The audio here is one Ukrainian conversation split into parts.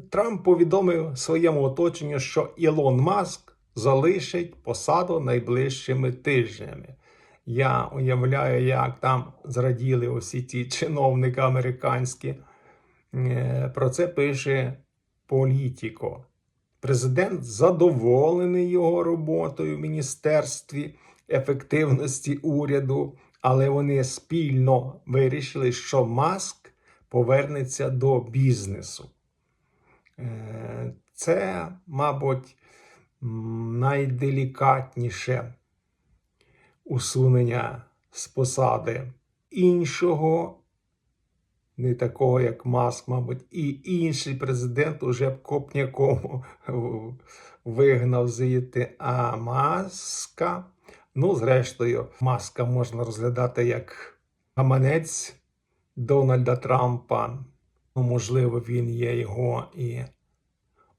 Трамп повідомив своєму оточенню, що Ілон Маск залишить посаду найближчими тижнями. Я уявляю, як там зраділи усі ті чиновники американські. Е, Про це пише Політіко. Президент задоволений його роботою в Міністерстві ефективності уряду, але вони спільно вирішили, що Маск повернеться до бізнесу. Е, Це, мабуть, найделікатніше усунення з посади іншого, не такого, як Маск, мабуть, і інший президент уже б Копнякому вигнав звідти, а Маска. Ну, зрештою, Маска можна розглядати як гаманець Дональда Трампа. Ну, можливо, він є його і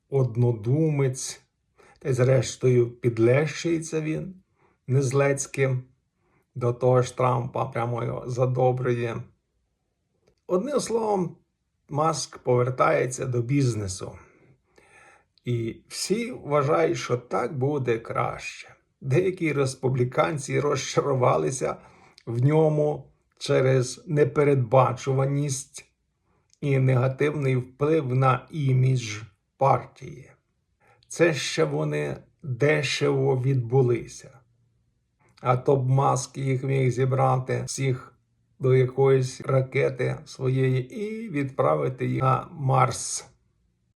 однодумець, та й зрештою підлещується він незлецьким до того ж Трампа, прямо його задобрює. Одним словом, Маск повертається до бізнесу. І всі вважають, що так буде краще. Деякі республіканці розчарувалися в ньому через непередбачуваність і негативний вплив на імідж партії. Це ще вони дешево відбулися. А то Маск їх міг зібрати всіх до якоїсь ракети своєї і відправити їх на Марс.